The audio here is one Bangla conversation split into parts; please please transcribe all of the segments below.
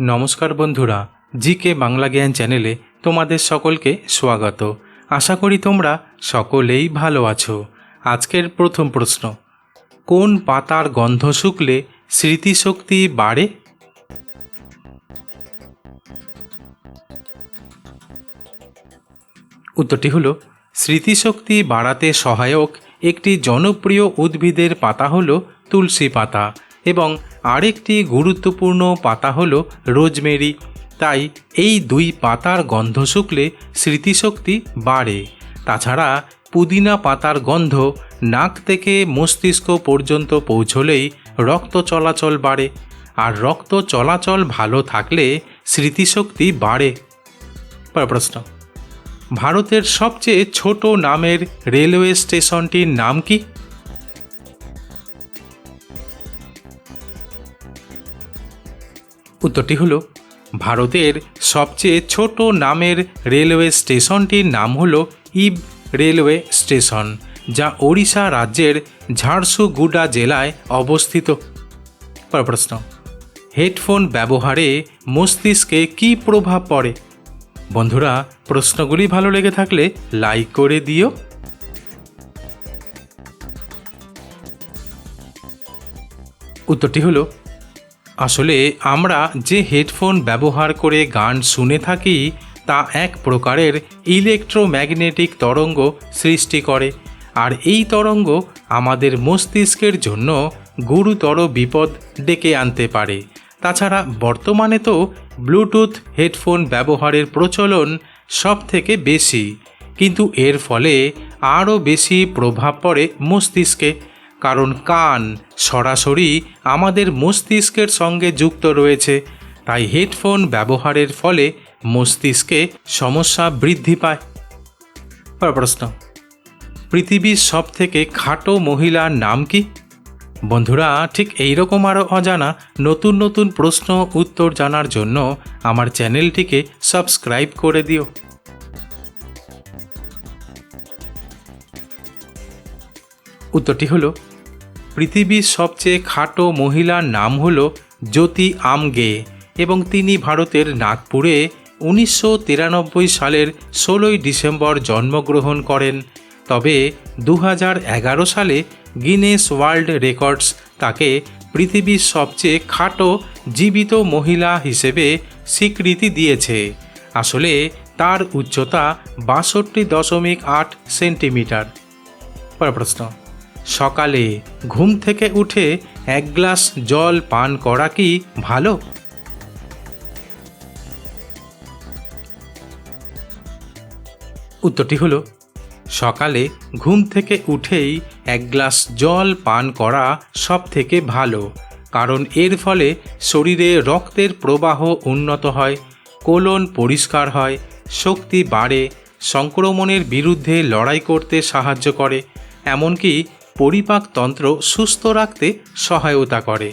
নমস্কার বন্ধুরা জি কে বাংলা জ্ঞান চ্যানেলে তোমাদের সকলকে স্বাগত। আশা করি তোমরা সকলেই ভালো আছো। আজকের প্রথম প্রশ্ন, কোন পাতার গন্ধ শুকলে স্মৃতিশক্তি বাড়ে? উত্তরটি হলো, স্মৃতিশক্তি বাড়াতে সহায়ক একটি জনপ্রিয় উদ্ভিদের পাতা হলো তুলসী পাতা। এবং আরেকটি গুরুত্বপূর্ণ পাতা হল রোজমেরি। তাই এই দুই পাতার গন্ধ শুকলে স্মৃতিশক্তি বাড়ে। তাছাড়া পুদিনা পাতার গন্ধ নাক থেকে মস্তিষ্ক পর্যন্ত পৌঁছলেই রক্ত চলাচল বাড়ে। আর রক্ত চলাচল ভালো থাকলে স্মৃতিশক্তি বাড়ে। প্রশ্ন। ভারতের সবচেয়ে ছোট নামের রেলওয়ে স্টেশনটির নাম কি? উত্তরটি হল, ভারতের সবচেয়ে ছোট নামের রেলওয়ে স্টেশনটির নাম হল ইব রেলওয়ে স্টেশন, যা ওড়িশা রাজ্যের ঝাড়সুগুডা জেলায় অবস্থিত। প্রশ্ন, হেডফোন ব্যবহারে মস্তিষ্কে কী প্রভাব পড়ে? বন্ধুরা, প্রশ্নগুলি ভালো লেগে থাকলে লাইক করে দিও। উত্তরটি হলো আসলে আমরা যে হেডফোন ব্যবহার করে গান শুনে থাকি, তা এক প্রকারের ইলেকট্রোম্যাগনেটিক তরঙ্গ সৃষ্টি করে। আর এই তরঙ্গ আমাদের মস্তিষ্কের জন্য গুরুতর বিপদ ডেকে আনতে পারে। তাছাড়া বর্তমানে তো ব্লুটুথ হেডফোন ব্যবহারের প্রচলন সব থেকে বেশি। কিন্তু এর ফলে আরও বেশি প্রভাব পড়ে মস্তিষ্কে। কারণ কান সরাসরি আমাদের মস্তিষ্কের সঙ্গে যুক্ত রয়েছে। তাই হেডফোন ব্যবহারের ফলে মস্তিষ্কে সমস্যা বৃদ্ধি পায়। প্রশ্ন। পৃথিবীর সব থেকে খাটো মহিলার নাম কি? বন্ধুরা, ঠিক এইরকম আরও অজানা নতুন নতুন প্রশ্ন উত্তর জানার জন্য আমার চ্যানেলটিকে সাবস্ক্রাইব করে দিও। উত্তরটি হলো পৃথিবীর সবচেয়ে খাটো মহিলার নাম হল জ্যোতি আমগে এবং তিনি ভারতের নাগপুরে উনিশশো তিরানব্বই সালের ষোলোই ডিসেম্বর জন্মগ্রহণ করেন। তবে দু সালে গিনেস ওয়ার্ল্ড রেকর্ডস তাকে পৃথিবীর সবচেয়ে খাটো জীবিত মহিলা হিসেবে স্বীকৃতি দিয়েছে। আসলে তার উচ্চতা বাষট্টি দশমিক আট সেন্টিমিটার। পরের প্রশ্ন। সকালে ঘুম থেকে উঠে এক গ্লাস জল পান করা কি ভালো? উত্তরটি হলো, সকালে ঘুম থেকে উঠেই এক গ্লাস জল পান করা সব থেকে ভালো, কারণ এর ফলে শরীরে রক্তের প্রবাহ উন্নত হয়, কোলন পরিষ্কার হয়, শক্তি বাড়ে, সংক্রমণের বিরুদ্ধে লড়াই করতে সাহায্য করে, এমনকি পরিপাকতন্ত্র সুস্থ রাখতে সহায়তা করে।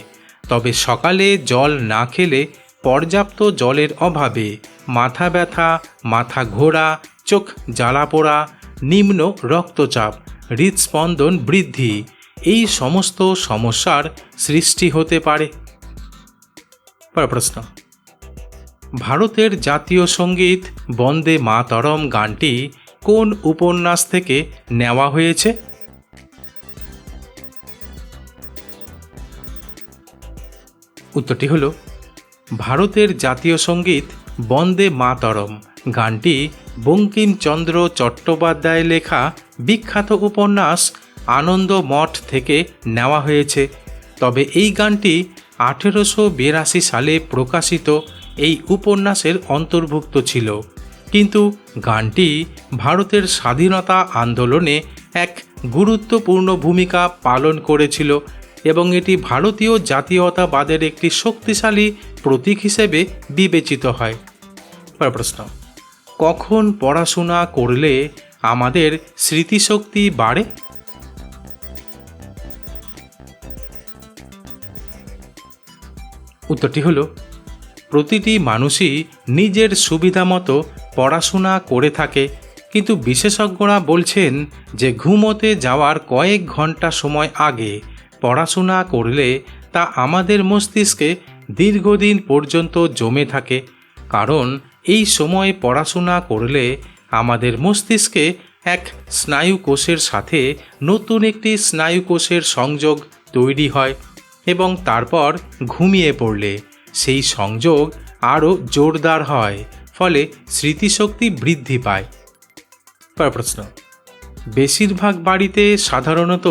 তবে সকালে জল না খেলে পর্যাপ্ত জলের অভাবে মাথা ব্যথা, মাথা ঘোরা, চোখ জ্বালা পোড়া, নিম্ন রক্তচাপ হৃদস্পন্দন বৃদ্ধি এই সমস্ত সমস্যার সৃষ্টি হতে পারে। প্রশ্ন। ভারতের জাতীয় সংগীত বন্দে মাতরম গানটি কোন উপন্যাস থেকে নেওয়া হয়েছে? উত্তরটি হল, ভারতের জাতীয় সংগীত বন্দে মাতরম। গানটি বঙ্কিমচন্দ্র চট্টোপাধ্যায় লেখা বিখ্যাত উপন্যাস আনন্দ মঠ থেকে নেওয়া হয়েছে। তবে এই গানটি আঠেরোশো বিরাশি সালে প্রকাশিত এই উপন্যাসের অন্তর্ভুক্ত ছিল। কিন্তু গানটি ভারতের স্বাধীনতা আন্দোলনে এক গুরুত্বপূর্ণ ভূমিকা পালন করেছিল। এবং এটি ভারতীয় জাতীয়তাবাদের একটি শক্তিশালী প্রতীক হিসেবে বিবেচিত হয়। প্রশ্ন, কখন পড়াশোনা করলে আমাদের স্মৃতিশক্তি বাড়ে? উত্তরটি হলো, প্রতিটি মানুষই নিজের সুবিধা মতো পড়াশোনা করে থাকে, কিন্তু বিশেষজ্ঞরা বলছেন যে ঘুমোতে যাওয়ার কয়েক ঘণ্টা সময় আগে পড়াশোনা করলে তা আমাদের মস্তিষ্কে দীর্ঘদিন পর্যন্ত জমে থাকে। কারণ এই সময় পড়াশোনা করলে আমাদের মস্তিষ্কে এক স্নায়ুকোষের সাথে নতুন একটি স্নায়ুকোষের সংযোগ তৈরি হয় এবং তারপর ঘুমিয়ে পড়লে সেই সংযোগ আরও জোরদার হয়, ফলে স্মৃতিশক্তি বৃদ্ধি পায়। প্রশ্ন, বেশিরভাগ বাড়িতে সাধারণত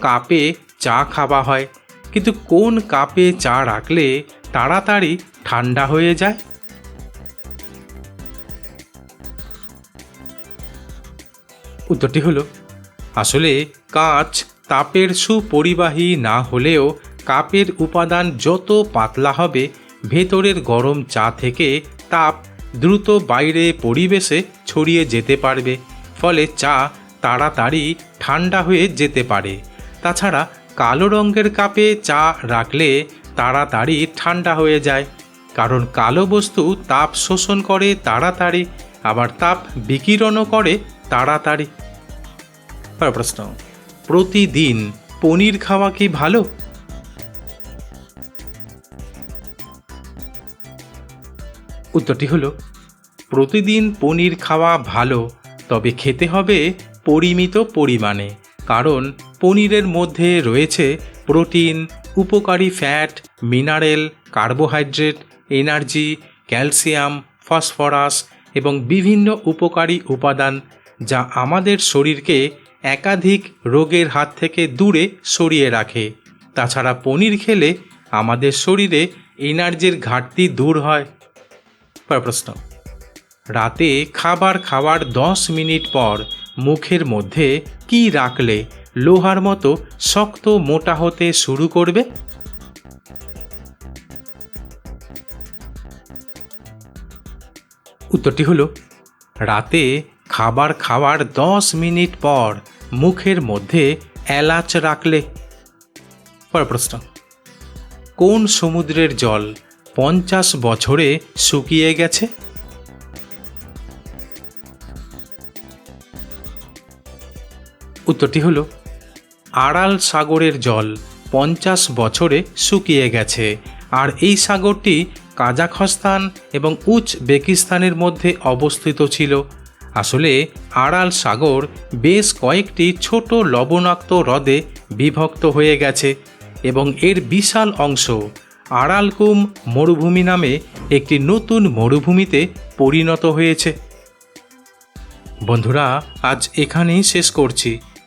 কাপে চা খাওয়া হয়। কিন্তু কোন কাপে চা রাখলে তাড়াতাড়ি ঠান্ডা হয়ে যায়? উত্তরটি হলো, আসলে কাঁচ তাপের সুপরিবাহী না হলেও কাপের উপাদান যত পাতলা হবে, ভেতরের গরম চা থেকে তাপ দ্রুত বাইরে পরিবেশে ছড়িয়ে যেতে পারবে। ফলে চা তাড়াতাড়ি ঠান্ডা হয়ে যেতে পারে। তাছাড়া কালো রঙের কাপে চা রাখলে তাড়াতাড়ি ঠান্ডা হয়ে যায়। কারণ কালো বস্তু তাপ শোষণ করে তাড়াতাড়ি, আবার তাপ বিকিরণও করে তাড়াতাড়ি। প্রশ্ন, প্রতিদিন পনির খাওয়া কি ভালো? উত্তরটি হলো, প্রতিদিন পনির খাওয়া ভালো, তবে খেতে হবে পরিমিত পরিমাণে, কারণ পনিরের মধ্যে রয়েছে প্রোটিন, উপকারী fat, mineral, carbohydrate, energy, calcium, phosphorus এবং বিভিন্ন উপকারী উপাদান যা আমাদের শরীরকে একাধিক রোগের হাত থেকে দূরে সরিয়ে রাখে। তাছাড়া পনির খেলে আমাদের শরীরে এনার্জির ঘাটতি দূর হয়। প্রশ্ন। রাতে খাবার খাওয়ার দশ মিনিট পর মুখের মধ্যে কি রাখলে লোহার মতো শক্ত মোটা হতে শুরু করবে। উত্তরটি হলো, রাতে খাবার খাওয়ার দশ মিনিট পর মুখের মধ্যে এলাচ রাখলে। পর প্রশ্ন, কোন সমুদ্রের জল পঞ্চাশ বছরে শুকিয়ে গেছে? উত্তরটি হলো আড়াল সাগরের জল পঞ্চাশ বছরে শুকিয়ে গেছে। আর এই সাগরটি কাজাখস্তান এবং উজবেকিস্তানের মধ্যে অবস্থিত ছিল। আসলে আড়াল সাগর বেশ কয়েকটি ছোট লবণাক্ত হ্রদে বিভক্ত হয়ে গেছে এবং এর বিশাল অংশ আড়ালকুম মরুভূমি নামে একটি নতুন মরুভূমিতে পরিণত হয়েছে। বন্ধুরা, আজ এখানেই শেষ করছি।